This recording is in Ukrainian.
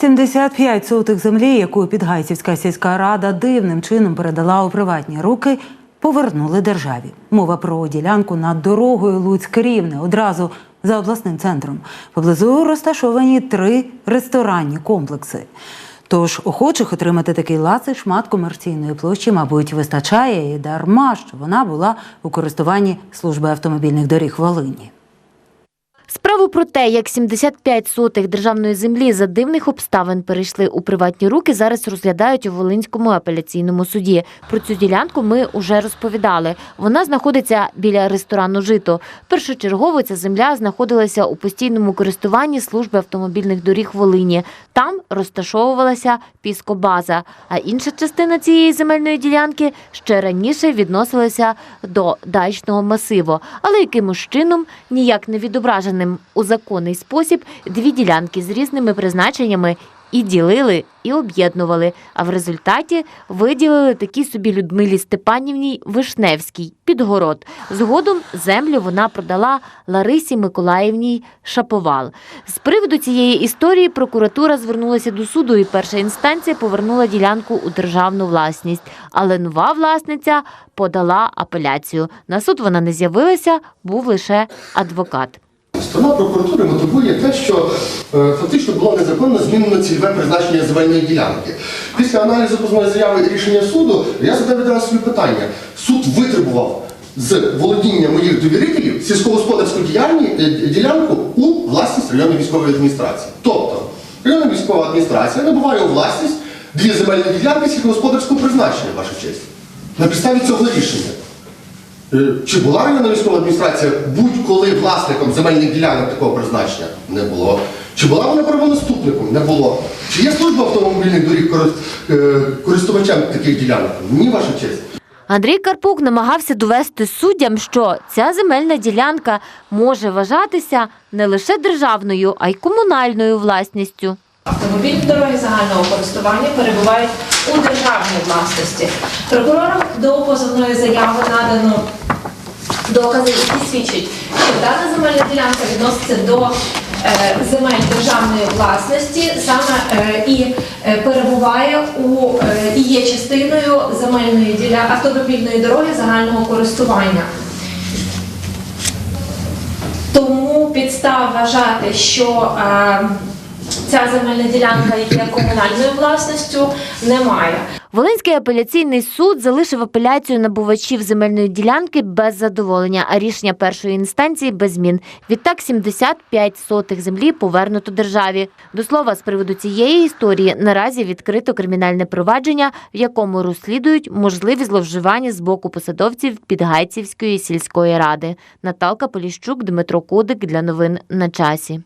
75 сотих землі, яку Підгайцівська сільська рада дивним чином передала у приватні руки, повернули державі. Мова про ділянку над дорогою Луцьк-Рівне одразу за обласним центром. Поблизу розташовані три ресторанні комплекси. Тож охочих отримати такий ласий шмат комерційної площі, мабуть, вистачає і дарма, що вона була у користуванні служби автомобільних доріг Волині. Справу про те, як 75 сотих державної землі за дивних обставин перейшли у приватні руки, зараз розглядають у Волинському апеляційному суді. Про цю ділянку ми вже розповідали. Вона знаходиться біля ресторану Жито. Першочергово ця земля знаходилася у постійному користуванні служби автомобільних доріг Волині. Там розташовувалася піскобаза. А інша частина цієї земельної ділянки ще раніше відносилася до дачного масиву, але якимось чином ніяк не відображеним у законний спосіб дві ділянки з різними призначеннями і ділили, і об'єднували. А в результаті виділили такі собі Людмилі Степанівній Вишневській Підгород. Згодом землю вона продала Ларисі Миколаївній Шаповал. З приводу цієї історії прокуратура звернулася до суду, і перша інстанція повернула ділянку у державну власність. Але нова власниця подала апеляцію. На суд вона не з'явилася, був лише адвокат. Сторона прокуратури мотивує те, що е, фактично було незаконно змінено цільове призначення земельної ділянки. Після аналізу позовної заяви і рішення суду я задав відразу собі питання. Суд витребував з володіння моїх довірителів сільськогосподарську е, ділянку у власність районної військової адміністрації. Тобто районна військова адміністрація набуває у власність дві земельні ділянки сільськогосподарського призначення, ваша честь. На підставі цього рішення. Е, Чи була районна військова адміністрація будь-коли власником земельних ділянок такого призначення? Не було. Чи була вона правонаступником? Не було. Чи є служба автомобільних доріг е, користувачем таких ділянок? Ні, ваша честь. Андрій Карпук намагався довести суддям, що ця земельна ділянка може вважатися не лише державною, а й комунальною власністю. Автомобільні дороги загального користування перебувають у державній власності. Прокурором до позовної заяви надано докази, які свідчать, що дана земельна ділянка відноситься до е, земель державної власності, саме е, і е, перебуває у і є частиною земельної ділянки автомобільної дороги загального користування. Тому підстав вважати, що ця земельна ділянка є комунальною власністю, немає. Волинський апеляційний суд залишив апеляцію набувачів земельної ділянки без задоволення, а рішення першої інстанції без змін. Відтак 75 сотих землі повернуто державі. До слова, з приводу цієї історії наразі відкрито кримінальне провадження, в якому розслідують можливі зловживання з боку посадовців Підгайцівської сільської ради. Наталка Поліщук, Дмитро Кудик для новин на часі.